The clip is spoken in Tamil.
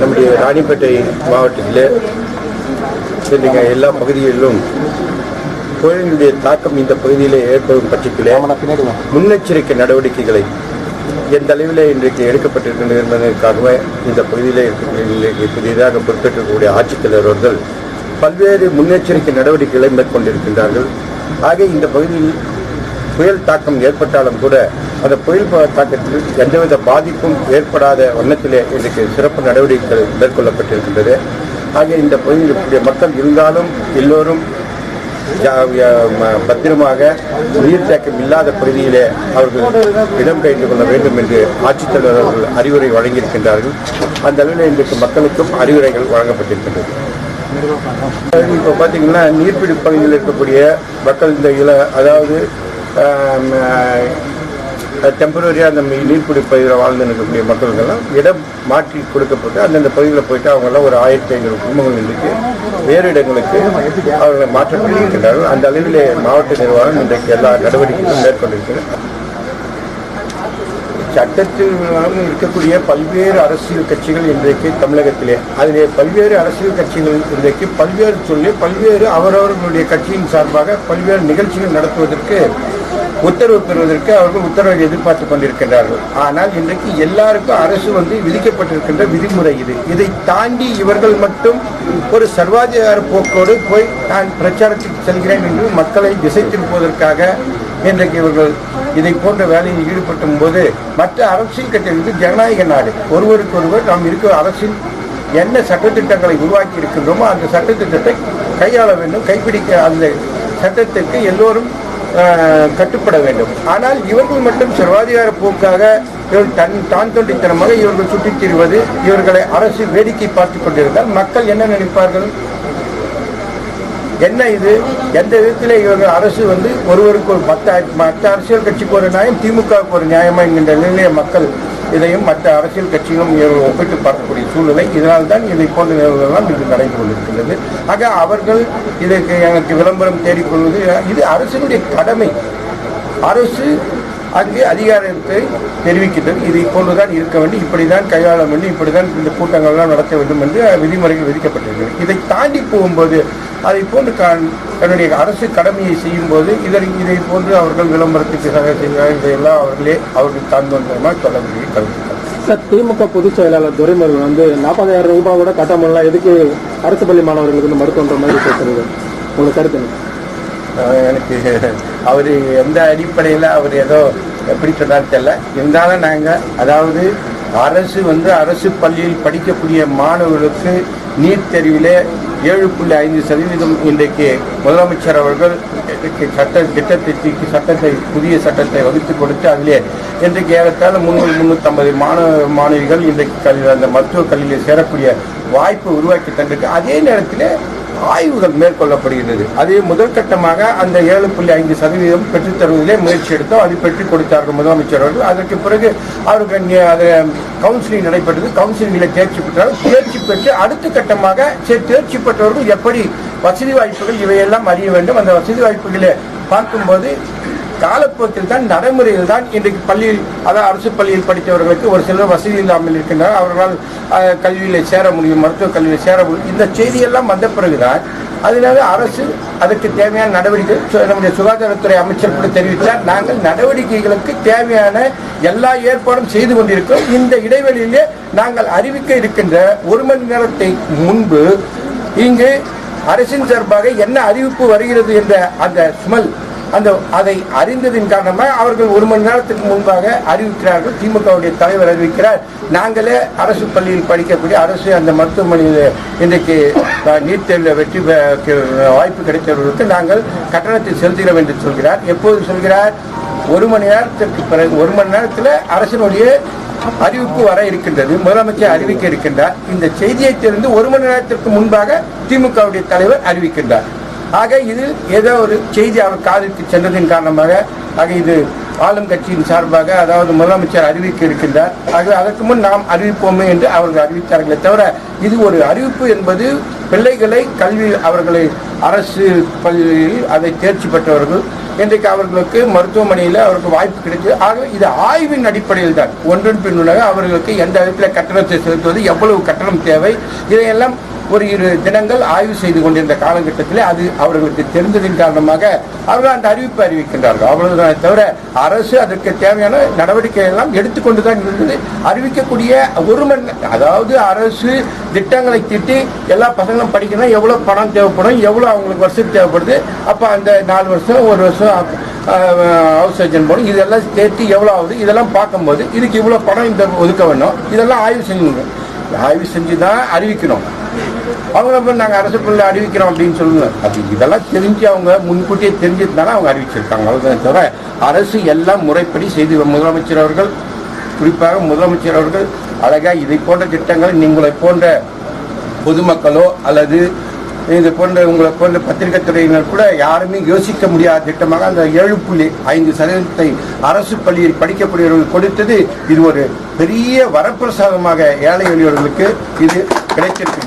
நம்முடைய ராணிப்பேட்டை மாவட்டத்தில் சரிங்க எல்லா பகுதிகளிலும் புயலினுடைய தாக்கம் இந்த பகுதியில் ஏற்படும் பட்சத்தில் முன்னெச்சரிக்கை நடவடிக்கைகளை எந்த அளவில் இன்றைக்கு எடுக்கப்பட்டிருக்கின்றது என்பதற்காகவே இந்த பகுதியில் இருக்கக்கூடிய புதிதாக பொறுப்பேற்றக்கூடிய ஆட்சித்தலைவர் அவர்கள் பல்வேறு முன்னெச்சரிக்கை நடவடிக்கைகளை மேற்கொண்டிருக்கின்றார்கள். ஆக இந்த பகுதியில் புயல் தாக்கம் ஏற்பட்டாலும் கூட அந்த புயல் தாக்கத்தில் எந்தவித பாதிப்பும் ஏற்படாத வண்ணத்திலே இன்றைக்கு சிறப்பு நடவடிக்கைகள் மேற்கொள்ளப்பட்டிருக்கின்றது. ஆக இந்த பகுதியில் இருக்கக்கூடிய மக்கள் இருந்தாலும் எல்லோரும் ய- பத்திரமாக உயிர் தேக்கம் இல்லாத பகுதியிலே அவர்கள் இடம்பெயர்ந்து கொள்ள வேண்டும் என்று ஆட்சித்தலைவர் அவர்கள் அறிவுரை வழங்கியிருக்கின்றார்கள். அந்த அளவில் இன்றைக்கு மக்களுக்கும் அறிவுரைகள் வழங்கப்பட்டிருக்கின்றது. இப்போ பார்த்தீங்கன்னா நீர்பிடி பகுதியில் இருக்கக்கூடிய மக்கள் இந்த இல அதாவது டெம்பரரியாக அந்த மீ- நீர்பிடி பகுதியில் வாழ்ந்து இருக்கக்கூடிய மக்களுக்கெல்லாம் இடம் மாற்றி கொடுக்கப்பட்டு அந்தந்த பகுதியில் போயிட்டு அவங்கெல்லாம் ஒரு ஆயிரத்தி ஐநூறு குடும்பங்கள் இன்றைக்கு வேறு இடங்களுக்கு அவர்களை மாற்றப்பட்டிருக்கின்றார்கள் அந்த அளவிலே மாவட்ட நிர்வாகம் இன்றைக்கு எல்லா நடவடிக்கைகளும் மேற்கொண்டிருக்கிறது. சட்டத்தில் இருக்கக்கூடிய பல்வேறு அரசியல் கட்சிகள் இன்றைக்கு தமிழகத்திலே. அதிலே பல்வேறு அரசியல் கட்சிகள் இன்றைக்கு பல்வேறு சொல்லி பல்வேறு அவரவர்களுடைய கட்சியின் சார்பாக பல்வேறு நிகழ்ச்சிகள் நடத்துவதற்கு உத்தரவு பெறுவதற்கு அவர்கள் உத்தரவை எதிர்பார்த்து கொண்டிருக்கின்றார்கள். ஆனால் இன்றைக்கு எல்லாருக்கும் அரசு வந்து விதிக்கப்பட்டிருக்கின்ற விதிமுறை இது. இதை தாண்டி இவர்கள் மட்டும் ஒரு சர்வாதிகார போக்கோடு போய் நான் பிரச்சாரத்துக்கு செல்கிறேன் என்று மக்களை திசை திருப்புவதற்காக இன்றைக்கு இவர்கள் இதை போன்ற வேலையில் ஈடுபட்டும் போது மற்ற அரசியல் கட்சிகளுக்கு ஜனநாயக நாடு. ஒருவருக்கொருவர் நாம் இருக்கிற அரசின் என்ன சட்டத்திட்டங்களை உருவாக்கி இருக்கின்றோமோ அந்த சட்டத்திட்டத்தை கையாள வேண்டும் கைப்பிடிக்க அந்த சட்டத்திற்கு எல்லோரும் கட்டுப்பட வேண்டும். ஆனால் இவர்கள் மட்டும் சர்வாதிகார போக்காக இவர்கள் தன் தான் தொண்டித்தனமாக இவர்கள் சுற்றித் தீர்வது இவர்களை அரசு வேடிக்கை பார்த்துக் கொண்டிருந்தால் மக்கள் என்ன நினைப்பார்கள்? என்ன இது? எந்த விதத்தில் இவர்கள் அரசு வந்து ஒருவருக்கு ஒரு மற்ற மற்ற அரசியல் கட்சிக்கு ஒரு நியாயம் திமுகவுக்கு ஒரு நியாயமா என்கின்ற நிலையை மக்கள் இதையும் மற்ற அரசியல் கட்சிகளும் ஒப்பிட்டு பார்க்கக்கூடிய சூழ்நிலை. இதனால் தான் இதை போன்ற நிகழ்வுகள்லாம் இது நடந்து கொண்டிருக்கிறது ஆக அவர்கள் இதற்கு எனக்கு விளம்பரம் தேடிக்கொள்வது இது அரசினுடைய கடமை. அரசு அங்கே அதிகாரத்தை தெரிவிக்கின்றது. இதை போன்றுதான் இருக்க வேண்டும். இப்படிதான் கையாள வேண்டும். இப்படிதான் இந்த கூட்டங்கள்லாம் நடத்த வேண்டும் என்று விதிமுறைகள் விதிக்கப்பட்டிருக்கிறது. இதை தாண்டி போகும்போது அதை போன்று தன்னுடைய அரசு கடமையை செய்யும் போது இதை இதை போன்று அவர்கள் விளம்பரத்துக்கு சக செய்கிறார் இதையெல்லாம் அவர்களே அவர்கள் தாழ்ந்தமாக சொல்ல வேண்டிய கருத்துக்கள் சார் திமுக பொதுச் செயலாளர் துரைமுருகன் வந்து நாற்பதாயிரம் ரூபாய் கூட கட்ட முடியல எதுக்கு அரசு பள்ளி மாணவர்களுக்கு வந்து மருத்துவன்ற மாதிரி பேசுறது? உங்களுக்கு கருத்து எனக்கு அவர் எந்த அடிப்படையில் அவர் ஏதோ எப்படி சொன்னார் தெரியல. இருந்தாலும் நாங்கள் அதாவது அரசு வந்து அரசு பள்ளியில் படிக்கக்கூடிய மாணவர்களுக்கு நீட் தேர்விலே ஏழு புள்ளி ஐந்து சதவீதம் இன்றைக்கு முதலமைச்சர் அவர்கள் சட்ட திட்டத்தை சட்டத்தை புதிய சட்டத்தை வகுத்து கொடுத்து அதிலே இன்றைக்கு ஏறத்தாழ முந்நூறு ஐம்பது மாணவ மாணவிகள் இன்றைக்கு கல்வி அந்த மருத்துவக் கல்வியில் சேரக்கூடிய வாய்ப்பு உருவாக்கி தந்திருக்கு. அதே நேரத்தில் ஆய்வுகள் மேற்கொள்ளப்படுகிறது. அதே முதற்கட்டமாக அந்த ஏழு புள்ளி ஐந்து சதவீதம் பெற்றுத் தருவதிலே முயற்சி எடுத்தோம். அது பெற்றுக் கொடுத்தார்கள் முதலமைச்சர் அவர்கள். அதற்கு பிறகு அவருக்கு அது கவுன்சிலிங் நடைபெற்றது. கவுன்சிலிங்கில் தேர்ச்சி பெற்றார்கள். தேர்ச்சி பெற்று அடுத்த கட்டமாக சரி தேர்ச்சி பெற்றவர்கள் எப்படி வசதி வாய்ப்புகள் இவையெல்லாம் அறிய வேண்டும். அந்த வசதி வாய்ப்புகளை பார்க்கும்போது காலப்போக்கில் தான் நடைமுறையில் தான் இன்றைக்கு பள்ளியில் அதாவது அரசு பள்ளியில் படித்தவர்களுக்கு ஒரு சிலர் வசதி இல்லாமல் இருக்கின்றனர். அவர்களால் கல்வியில் சேர முடியும் மருத்துவக் கல்வியில் சேர முடியும். இந்த செய்தியெல்லாம் வந்த பிறகுதான் அதனால அரசு அதற்கு தேவையான நடவடிக்கை நம்முடைய சுகாதாரத்துறை அமைச்சர் கூட தெரிவித்தார். நாங்கள் நடவடிக்கைகளுக்கு தேவையான எல்லா ஏற்பாடும் செய்து கொண்டிருக்கிறோம். இந்த இடைவெளியிலே நாங்கள் அறிவிக்க இருக்கின்ற ஒரு மணி நேரத்தை முன்பு இங்கு அரசின் சார்பாக என்ன அறிவிப்பு வருகிறது என்ற அந்த ஸ்மெல் அந்த அதை அறிந்ததின் காரணமாக அவர்கள் ஒரு மணி நேரத்துக்கு முன்பாக அறிவிக்கிறார்கள். திமுகவுடைய தலைவர் அறிவிக்கிறார். நாங்களே அரசு பள்ளியில் படிக்கக்கூடிய அரசு அந்த மருத்துவமனையில் இன்றைக்கு நீட் தேர்வில் வெற்றி வாய்ப்பு கிடைத்தவர்களுக்கு நாங்கள் கட்டணத்தை செலுத்துகிறோம் என்று சொல்கிறார். எப்போது சொல்கிறார்? ஒரு மணி நேரத்திற்கு பிறகு ஒரு மணி நேரத்தில் அரசினுடைய அறிவிப்பு வர இருக்கின்றது. முதலமைச்சர் அறிவிக்க இருக்கின்றார். இந்த செய்தியை தெரிந்து ஒரு மணி நேரத்திற்கு முன்பாக திமுகவுடைய தலைவர் அறிவிக்கின்றார். ஆக இது ஏதோ ஒரு செய்தி அவர் காதலுக்கு சென்றதின் காரணமாக ஆக இது ஆளும் கட்சியின் சார்பாக அதாவது முதலமைச்சர் அறிவிக்க இருக்கின்றார். ஆக அதற்கு முன் நாம் அறிவிப்போமே என்று அவர்கள் அறிவித்தார்களே தவிர இது ஒரு அறிவிப்பு என்பது பிள்ளைகளை கல்வி அவர்களை அரசு பள்ளியில் அதை தேர்ச்சி பெற்றவர்கள் இன்றைக்கு அவர்களுக்கு மருத்துவமனையில் அவருக்கு வாய்ப்பு கிடைச்சது ஆகவே இது ஆய்வின் அடிப்படையில் தான். ஒன்றின் பின்னுள்ள அவர்களுக்கு எந்த விதத்தில் கட்டணத்தை செலுத்துவது எவ்வளவு கட்டணம் தேவை இதையெல்லாம் ஒரு இரு தினங்கள் ஆய்வு செய்து கொண்டிருந்த காலகட்டத்தில் அது அவர்களுக்கு தெரிந்ததின் காரணமாக அவர்கள் அந்த அறிவிப்பு அறிவிக்கின்றார்கள். அவ்வளவுதான் தவிர அரசு அதற்கு தேவையான நடவடிக்கை எல்லாம் எடுத்துக்கொண்டு தான் இருந்தது. அறிவிக்கக்கூடிய ஒரு மணி அதாவது அரசு திட்டங்களை திட்டி எல்லா பசங்களும் படிக்கணும் எவ்வளவு பணம் தேவைப்படும் எவ்வளவு அவங்களுக்கு வருஷத்துக்கு தேவைப்படுது அப்ப அந்த நாலு வருஷம் ஒரு வருஷம் ஹவுஸ் சர்ஜன் போடும் இதெல்லாம் சேர்த்து எவ்வளவு ஆகுது இதெல்லாம் பார்க்கும்போது இதுக்கு இவ்வளவு பணம் இந்த ஒதுக்க வேணும் இதெல்லாம் ஆய்வு செஞ்சுங்க ஆய்வு செஞ்சு தான் அறிவிக்கணும். அவங்க போய் நாங்கள் அரசு பள்ளியில் அறிவிக்கிறோம் அப்படின்னு சொல்லுங்க அது இதெல்லாம் தெரிஞ்சு அவங்க முன்கூட்டியே தெரிஞ்சதுனால அவங்க அறிவிச்சிருக்காங்க. அவ்வளவுதானே. தவிர அரசு எல்லாம் முறைப்படி செய்து முதலமைச்சர் அவர்கள் குறிப்பாக முதலமைச்சர் அவர்கள் அழகாக இதை போன்ற திட்டங்களை நீங்களை போன்ற பொதுமக்களோ அல்லது இது போன்ற உங்களை போன்ற பத்திரிகை துறையினர் கூட யாருமே யோசிக்க முடியாத திட்டமாக அந்த ஏழு புள்ளி ஐந்து சதவீதத்தை அரசு பள்ளியில் படிக்கக்கூடியவர்கள் கொடுத்தது இது ஒரு பெரிய வரப்பிரசாதமாக ஏழை எளியவர்களுக்கு இது கிடைத்திருக்கு